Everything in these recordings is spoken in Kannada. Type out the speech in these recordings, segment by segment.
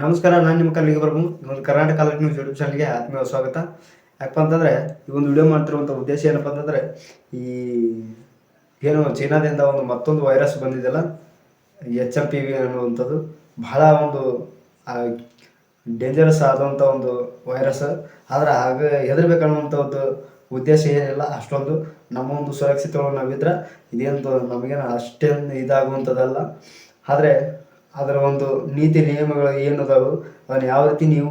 ನಮಸ್ಕಾರ, ನಾನು ನಿಮ್ಮ ಕಲ್ಲಿಗೆ ಬರ್ಬೋದು ಒಂದು ಕರ್ನಾಟಕ ಕಾಲೇಜ್ ನ್ಯೂಸ್ ಯೂಟ್ಯೂಬ್ ಚಾನಲ್ಗೆ ಆತ್ಮೀಯ ಸ್ವಾಗತ. ಯಾಕಪ್ಪ ಅಂತಂದರೆ, ಈ ಒಂದು ವಿಡಿಯೋ ಮಾಡ್ತಿರುವಂಥ ಉದ್ದೇಶ ಏನಪ್ಪ ಅಂತಂದರೆ, ಈ ಏನು ಚೀನಾದಿಂದ ಒಂದು ಮತ್ತೊಂದು ವೈರಸ್ ಬಂದಿದೆಯಲ್ಲ, ಎಚ್ ಎಂ ಪಿ ವಿ ಅನ್ನುವಂಥದ್ದು, ಬಹಳ ಒಂದು ಡೇಂಜರಸ್ ಆದಂಥ ಒಂದು ವೈರಸ್. ಆದರೆ ಆಗ ಹೆದರ್ಬೇಕನ್ನುವಂಥ ಒಂದು ಉದ್ದೇಶ ಏನಿಲ್ಲ, ಅಷ್ಟೊಂದು. ನಮ್ಮ ಒಂದು ಸುರಕ್ಷಿತವಾಗಿ ನಾವಿದ್ರೆ ಇದೇನು ನಮಗೇನು ಅಷ್ಟೇನು ಇದಾಗುವಂಥದ್ದಲ್ಲ. ಆದರೆ ಅದರ ಒಂದು ನೀತಿ ನಿಯಮಗಳು ಏನು ಅದಾವು ಅದನ್ನು ಯಾವ ರೀತಿ ನೀವು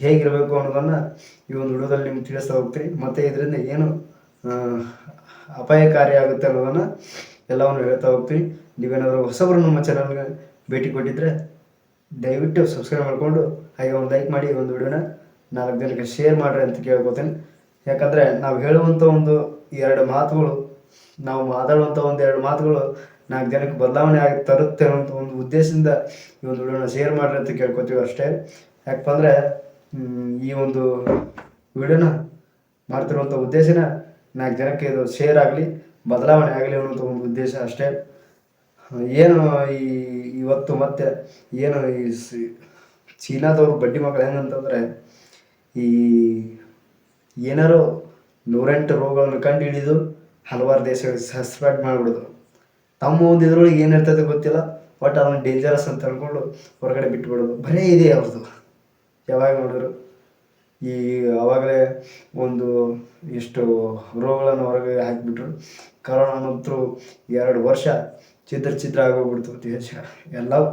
ಹೇಗಿರಬೇಕು ಅನ್ನೋದನ್ನು ಈ ಒಂದು ವಿಡಿಯೋದಲ್ಲಿ ನಿಮ್ಗೆ ತಿಳಿಸ್ತಾ ಹೋಗ್ತೀರಿ ಮತ್ತು ಇದರಿಂದ ಏನು ಅಪಾಯಕಾರಿ ಆಗುತ್ತೆ ಅನ್ನೋದನ್ನು ಎಲ್ಲವನ್ನು ಹೇಳ್ತಾ ಹೋಗ್ತೀನಿ. ನೀವೇನಾದರೂ ಹೊಸಬರು ನಮ್ಮ ಚಾನಲ್ಗೆ ಭೇಟಿ ಕೊಟ್ಟಿದ್ರೆ ದಯವಿಟ್ಟು ಸಬ್ಸ್ಕ್ರೈಬ್ ಮಾಡಿಕೊಂಡು, ಹಾಗೆ ಒಂದು ಲೈಕ್ ಮಾಡಿ ಒಂದು ವಿಡಿಯೋನ ನಾಲ್ಕು ಜನಕ್ಕೆ ಶೇರ್ ಮಾಡಿರಿ ಅಂತ ಕೇಳ್ಕೊತೀನಿ. ಯಾಕಂದರೆ ನಾವು ಹೇಳುವಂಥ ಒಂದು ಎರಡು ಮಾತುಗಳು, ನಾವು ಮಾತಾಡುವಂಥ ಒಂದು ಎರಡು ಮಾತುಗಳು ನಾಲ್ಕು ಜನಕ್ಕೆ ಬದಲಾವಣೆ ಆಗಿ ತರುತ್ತೆ ಅನ್ನೋ ಒಂದು ಉದ್ದೇಶದಿಂದ ಈ ಒಂದು ವಿಡಿಯೋನ ಶೇರ್ ಮಾಡಿರಿ ಅಂತ ಕೇಳ್ಕೊತೀವಿ ಅಷ್ಟೇ. ಯಾಕಪ್ಪ ಅಂದರೆ ಈ ಒಂದು ವಿಡಿಯೋನ ಮಾಡ್ತಿರುವಂಥ ಉದ್ದೇಶನ ನಾಲ್ಕು ಜನಕ್ಕೆ ಇದು ಶೇರ್ ಆಗಲಿ, ಬದಲಾವಣೆ ಆಗಲಿ ಅನ್ನೋಂಥ ಒಂದು ಉದ್ದೇಶ ಅಷ್ಟೇ. ಏನು ಈ ಇವತ್ತು ಮತ್ತೆ ಏನು ಈ ಚೀನಾದವ್ರ ಬಡ್ಡಿ ಮಕ್ಕಳು ಹೆಂಗಂತಂದರೆ, ಈ ಏನಾರು ನೂರೆಂಟು ರೋಗಗಳನ್ನು ಕಂಡು ಹಿಡಿದು ಹಲವಾರು ದೇಶಗಳಿಗೆ ಸ್ಪ್ರೆಡ್ ಮಾಡಿಬಿಡೋದು. ತಮ್ಮ ಒಂದು ಇದ್ರೊಳಗೆ ಏನಿರ್ತದೆ ಗೊತ್ತಿಲ್ಲ ಬಟ್ ಅದನ್ನು ಡೇಂಜರಸ್ ಅಂತ ಅನ್ಕೊಂಡು ಹೊರಗಡೆ ಬಿಟ್ಬಿಡೋದು. ಬರೀ ಇದೆ ಅವ್ರದ್ದು ಯಾವಾಗ ನೋಡಿದ್ರು? ಈ ಆವಾಗಲೇ ಒಂದು ಇಷ್ಟು ರೋಗಗಳನ್ನು ಹೊರಗೆ ಹಾಕಿಬಿಟ್ರು. ಕರೋನಾ ನಂತರ ಎರಡು ವರ್ಷ ಚಿತ್ರ ಚಿತ್ರ ಆಗೋಗ್ಬಿಡ್ತು ದೇಶ ಎಲ್ಲವೂ.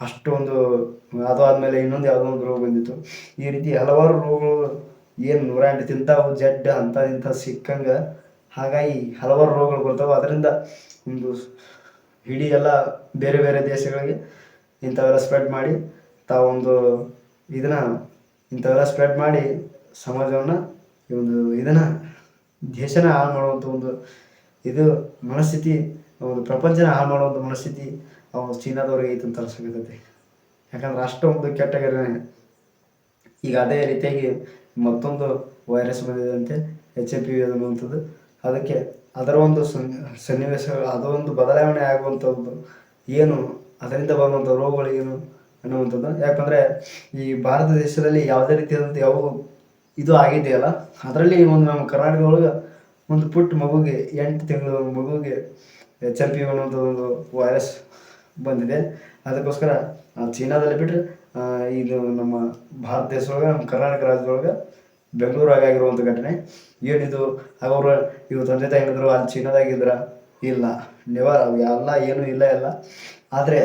ಅಷ್ಟೊಂದು ಅದು ಆದಮೇಲೆ ಇನ್ನೊಂದು ಯಾವುದೋ ಒಂದು ರೋಗ ಬಂದಿತ್ತು. ಈ ರೀತಿ ಹಲವಾರು ರೋಗಗಳು, ಏನು ನೂರ ಎಂಟು ತಿಂತಾವು, ಜಡ್ಡ ಅಂತ ಇಂಥ ಸಿಕ್ಕಂಗೆ ಹಾಗಾಗಿ ಹಲವಾರು ರೋಗಗಳು ಬರ್ತಾವೆ. ಅದರಿಂದ ಒಂದು ಇಡೀ ಎಲ್ಲ ಬೇರೆ ಬೇರೆ ದೇಶಗಳಿಗೆ ಇಂಥವೆಲ್ಲ ಸ್ಪ್ರೆಡ್ ಮಾಡಿ ತಾವೊಂದು ಇದನ್ನ ಇಂಥವೆಲ್ಲ ಸ್ಪ್ರೆಡ್ ಮಾಡಿ ಸಮಾಜವನ್ನು ಈ ಒಂದು ಇದನ್ನ ದೇಶನ ಹಾಳು ಮಾಡುವಂಥ ಒಂದು ಇದು ಮನಸ್ಥಿತಿ, ಒಂದು ಪ್ರಪಂಚನ ಹಾಳು ಮಾಡುವಂಥ ಮನಸ್ಥಿತಿ ಅವನು ಚೀನಾದವ್ರಿಗೆ ಐತೆ ಅಂತ ಅನ್ಸಕತ್ತೈತಿ ಯಾಕಂದ್ರೆ ಅಷ್ಟೊಂದು ಕೆಟ್ಟಗರೇ ಈಗ ಅದೇ ರೀತಿಯಾಗಿ ಮತ್ತೊಂದು ವೈರಸ್ ಬಂದಿದಂತೆ ಎಚ್ ಎ ಪಿ ವಿ ಅದಕ್ಕೆ ಅದರ ಒಂದು ಸನ್- ಸನ್ನಿವೇಶ ಅದೊಂದು ಬದಲಾವಣೆ ಆಗುವಂಥದ್ದು ಏನು ಅದರಿಂದ ಬರುವಂಥ ರೋಗಗಳು ಏನು ಅನ್ನುವಂಥದ್ದು. ಯಾಕಂದರೆ ಈ ಭಾರತ ದೇಶದಲ್ಲಿ ಯಾವುದೇ ರೀತಿಯಾದಂಥ ಯಾವ ಇದು ಆಗಿದೆಯಲ್ಲ ಅದರಲ್ಲಿ ಒಂದು ನಮ್ಮ ಕರ್ನಾಟಕ ಒಳಗೆ ಒಂದು ಪುಟ್ಟ ಮಗುಗೆ ಎಂಟು ತಿಂಗಳ ಮಗುಗೆ ಎಚ್ ಎಂ ಪಿ ಅನ್ನುವಂಥ ಒಂದು ವೈರಸ್ ಬಂದಿದೆ. ಅದಕ್ಕೋಸ್ಕರ ಚೀನಾದಲ್ಲಿ ಬಿಟ್ಟರೆ ಇದು ನಮ್ಮ ಭಾರತ ದೇಶದೊಳಗೆ, ನಮ್ಮ ಕರ್ನಾಟಕ ರಾಜ್ಯದೊಳಗೆ ಬೆಂಗಳೂರಾಗ ಆಗಿರುವಂಥ ಘಟನೆ. ಏನಿದು ಅವರು ಇವ್ರು ತಂದೆ ತಾಯಿ ಏನಿದ್ರು ಅಲ್ಲಿ ಚಿನ್ನದಾಗಿದ್ರ ಇಲ್ಲ. ನೆವರ್ ಅವು ಎಲ್ಲ ಏನೂ ಇಲ್ಲ, ಎಲ್ಲ. ಆದರೆ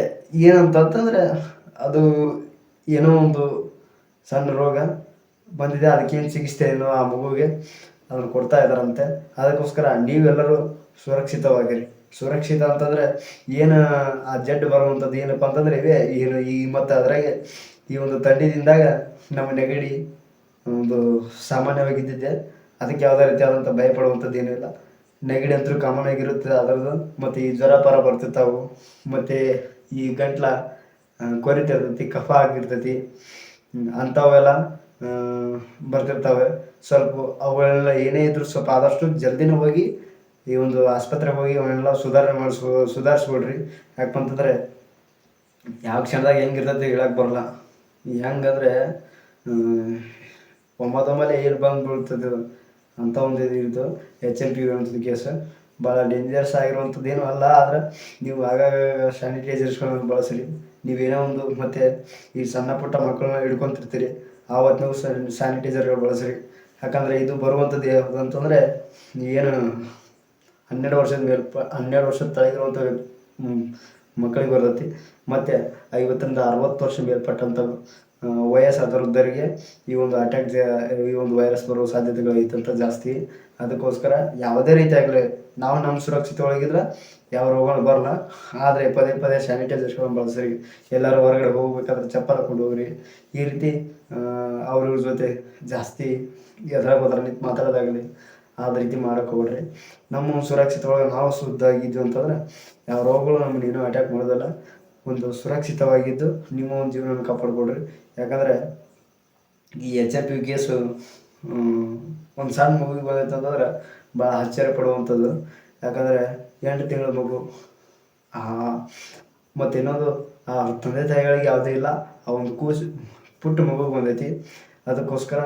ಏನಂತಂತಂದರೆ ಅದು ಏನೋ ಒಂದು ಸಣ್ಣ ರೋಗ ಬಂದಿದೆ. ಅದಕ್ಕೇನು ಚಿಕಿತ್ಸೆ ಏನೋ ಆ ಮಗುವಿಗೆ ಅದನ್ನು ಕೊಡ್ತಾ ಇದ್ದಾರಂತೆ. ಅದಕ್ಕೋಸ್ಕರ ನೀವೆಲ್ಲರೂ ಸುರಕ್ಷಿತವಾಗಿರಿ. ಸುರಕ್ಷಿತ ಅಂತಂದರೆ ಏನು ಆ ಜಡ್ ಬರುವಂಥದ್ದು ಏನಪ್ಪ ಅಂತಂದರೆ ಇವೇ. ಏನು ಈ ಮತ್ತು ಅದ್ರಾಗೆ ಈ ಒಂದು ತಂಡಿದಿಂದಾಗ ನಮ್ಮ ನೆಗಡಿ ಒಂದು ಸಾಮಾನ್ಯವಾಗಿದ್ದಿದ್ದೆ. ಅದಕ್ಕೆ ಯಾವುದೇ ರೀತಿಯಾದಂಥ ಭಯ ಪಡುವಂಥದ್ದು ಏನಿಲ್ಲ ನೆಗಡಿ ಅಂತೂ ಕಾಮನ್ ಆಗಿರುತ್ತೆ ಅದರದ್ದು. ಮತ್ತು ಈ ಜ್ವರ ಪರ ಬರ್ತಿರ್ತಾವೆ ಮತ್ತು ಈ ಗಂಟ್ಲ ಕೊರಿತಿರ್ತೈತಿ, ಕಫ ಆಗಿರ್ತೈತಿ. ಅಂಥವೆಲ್ಲ ಬರ್ತಿರ್ತಾವೆ. ಸ್ವಲ್ಪ ಅವುಗಳೆಲ್ಲ ಏನೇ ಇದ್ರೂ ಸ್ವಲ್ಪ ಆದಷ್ಟು ಜಲ್ದಿನೇ ಹೋಗಿ ಈ ಒಂದು ಆಸ್ಪತ್ರೆಗೆ ಹೋಗಿ ಅವನ್ನೆಲ್ಲ ಸುಧಾರಣೆ ಮಾಡಿಸ್ಕೊ ಸುಧಾರಿಸ್ಕೊಡ್ರಿ ಯಾಕಂತಂದರೆ ಯಾವ ಕ್ಷಣದಾಗ ಹೆಂಗಿರ್ತೈತಿ ಹೇಳಕ್ಕೆ ಬರಲ್ಲ. ಹೆಂಗಂದ್ರೆ ಒಮ್ಮದೊಮ್ಮಲೆ ಏರ್ ಬಂದು ಬೀಳ್ತದೆ ಅಂತ ಒಂದು ಇದು ಎಚ್ ಎಲ್ ಪಿ ಅನ್ನೋಂಥದ್ದು ಕೇಸ್ ಭಾಳ ಡೇಂಜರಸ್ ಆಗಿರುವಂಥದ್ದು ಏನೂ ಅಲ್ಲ, ಆದ್ರೆ ನೀವು ಆಗಾಗ ಸ್ಯಾನಿಟೈಸರ್ಸ್ಗಳನ್ನು ಬಳಸ್ರಿ. ನೀವೇನೋ ಒಂದು ಮತ್ತು ಈ ಸಣ್ಣ ಪುಟ್ಟ ಮಕ್ಕಳನ್ನ ಹಿಡ್ಕೊಂತಿರ್ತೀರಿ. ನೀವು ಸ್ಯಾನಿಟೈಸರ್ಗಳು ಬಳಸ್ರಿ. ಯಾಕಂದರೆ ಇದು ಬರುವಂಥದ್ದು ಯಾವುದು ಅಂತಂದರೆ ಏನು ಹನ್ನೆರಡು ವರ್ಷದ ಮೇಲೆ, ಹನ್ನೆರಡು ವರ್ಷದ ತಳಗಿರುವಂಥ ಮಕ್ಕಳಿಗೆ ಬರ್ತೈತಿ. ಮತ್ತು ಐವತ್ತರಿಂದ ಅರವತ್ತು ವರ್ಷ ಮೇಲ್ಪಟ್ಟಂಥ ಆ, ವಯಸ್ಸಾದವೃದ್ಧರಿಗೆ ಈ ಒಂದು ಅಟ್ಯಾಕ್ ಈ ಒಂದು ವೈರಸ್ ಬರುವ ಸಾಧ್ಯತೆಗಳು ಐತಂತ ಜಾಸ್ತಿ. ಅದಕ್ಕೋಸ್ಕರ ಯಾವುದೇ ರೀತಿ ಆಗಲಿ ನಾವು ನಮ್ಮ ಸುರಕ್ಷಿತ ಒಳಗಿದ್ರೆ ಯಾವ ರೋಗಗಳು ಬರಲ್ಲ. ಆದರೆ ಪದೇ ಪದೇ ಸ್ಯಾನಿಟೈಸರ್ಸ್ಗಳನ್ನ ಬಳಸ್ರಿ. ಎಲ್ಲರೂ ಹೊರಗಡೆ ಹೋಗ್ಬೇಕಾದ್ರೆ ಚಪ್ಪಲ್ ಹಾಕೊಂಡು ಹೋಗ್ರಿ. ಈ ರೀತಿ ಅವ್ರ ಇವ್ರ ಜೊತೆ ಜಾಸ್ತಿ ಎದುರಾಗ ಹೋದ್ರೆ ನಿಂತು ಮಾತಾಡೋದಾಗಲಿ ಆದ ರೀತಿ ಮಾಡೋಕೆ ಹೋಗ್ರಿ. ನಮ್ಮ ಸುರಕ್ಷಿತ ಒಳಗೆ ನಾವು ಶುದ್ಧ ಆಗಿದ್ವಿ ಅಂತಂದ್ರೆ ಯಾವ ರೋಗಗಳು ನಮ್ಮನ್ನ ಏನೂ ಅಟ್ಯಾಕ್ ಮಾಡೋದಿಲ್ಲ. ಒಂದು ಸುರಕ್ಷಿತವಾಗಿದ್ದು ನಿಮ್ಮ ಒಂದು ಜೀವನನ ಕಾಪಾಡ್ಕೊಳ್ರಿ. ಯಾಕಂದರೆ ಈ ಎಚ್ ಐ ಪಿ ಕೇಸು ಒಂದು ಸಣ್ಣ ಮಗುವಿಗೆ ಬಂದೈತೆ ಅಂತಂದ್ರೆ ಭಾಳ ಆಶ್ಚರ್ಯ ಪಡುವಂಥದ್ದು. ಯಾಕಂದರೆ ಎಂಟು ತಿಂಗಳ ಮಗು. ಮತ್ತು ಇನ್ನೊಂದು, ಆ ತಂದೆ ತಾಯಿಗಳಿಗೆ ಯಾವುದೂ ಇಲ್ಲ, ಆ ಒಂದು ಕೂಸು, ಪುಟ್ಟ ಮಗು ಬಂದೈತಿ. ಅದಕ್ಕೋಸ್ಕರ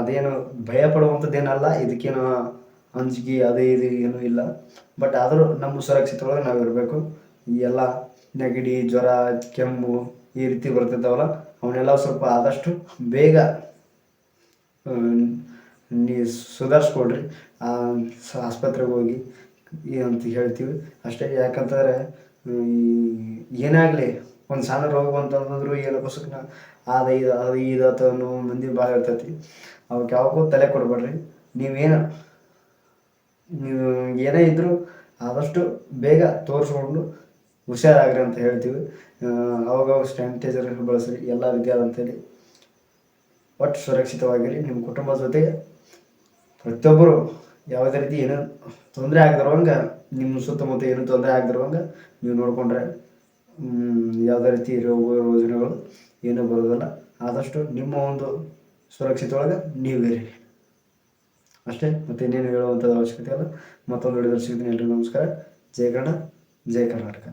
ಅದೇನು ಭಯ ಪಡುವಂಥದ್ದೇನಲ್ಲ, ಇದಕ್ಕೇನು ಅಂಜಿಕೆ, ಅದೇ, ಇದು, ಏನೂ ಇಲ್ಲ. ಬಟ್ ಆದರೂ ನಮ್ಮ ಸುರಕ್ಷಿತ ಒಳಗೆ ನಾವು ಇರಬೇಕು ಈ ಎಲ್ಲ ನೆಗಡಿ, ಜ್ವರ, ಕೆಮ್ಮು ಈ ರೀತಿ ಬರ್ತಿದ್ದಾವಲ್ಲ ಅವನ್ನೆಲ್ಲ ಸ್ವಲ್ಪ ಆದಷ್ಟು ಬೇಗ ನೀ ಸುಧಾರಿಸ್ಕೊಡ್ರಿ ಆಸ್ಪತ್ರೆಗೆ ಹೋಗಿ ಅಂತ ಹೇಳ್ತೀವಿ ಅಷ್ಟೇ. ಯಾಕಂತಂದರೆ ಈ ಏನೇ ಆಗಲಿ ಒಂದು ಸಣ್ಣ ರೋಗ ಬಂತಂತಂದ್ರು ಏನು ಪುಸ್ತಕ ಅದು ಇದು ಅದು ಇದು ಅನ್ನೋ ಮಂದಿ ಭಾಳ ಇರ್ತೈತಿ. ಅವಕ್ಕೆ ಯಾವಾಗೂ ತಲೆ ಕೊಡಬೇಡ್ರಿ. ನೀವೇನು, ನೀವು ಏನೇ ಇದ್ದರೂ ಆದಷ್ಟು ಬೇಗ ತೋರಿಸ್ಕೊಂಡು ಹುಷಾರಾಗ್ರಿ ಅಂತ ಹೇಳ್ತೀವಿ. ಅವಾಗ ಸ್ಯಾನಿಟೈಸರ್ ಬಳಸ್ರಿ, ಎಲ್ಲ ವಿದ್ಯಾರ್ಥಿ ಒಟ್ಟು ಸುರಕ್ಷಿತವಾಗಿರಿ, ನಿಮ್ಮ ಕುಟುಂಬದ ಜೊತೆಗೆ ಪ್ರತಿಯೊಬ್ಬರು ಯಾವುದೇ ರೀತಿ ಏನೋ ತೊಂದರೆ ಆಗದಿರುವಂಗ, ನಿಮ್ಮ ಸುತ್ತಮುತ್ತ ಏನೂ ತೊಂದರೆ ಆಗದಿರುವಂಗ ನೀವು ನೋಡಿಕೊಂಡ್ರೆ ಯಾವುದೇ ರೀತಿ ರೋಗ ಯೋಜನೆಗಳು ಏನೂ ಬರೋದಿಲ್ಲ. ಆದಷ್ಟು ನಿಮ್ಮ ಒಂದು ಸುರಕ್ಷಿತೊಳಗೆ ನೀವು ಇರಿ ಅಷ್ಟೇ ಮತ್ತೆ ಇನ್ನೇನು ಹೇಳುವಂಥದ್ದು ಅವಶ್ಯಕತೆ ಇಲ್ಲ. ಮತ್ತೊಂದು ವಿಡಿಯೋದಲ್ಲಿ ಸಿಗ್ತೀನಿ ಎಲ್ರಿಗೂ ನಮಸ್ಕಾರ. ಜಯ ಕನ್ನಡ ಜಯ ಕರ್ನಾಟಕ.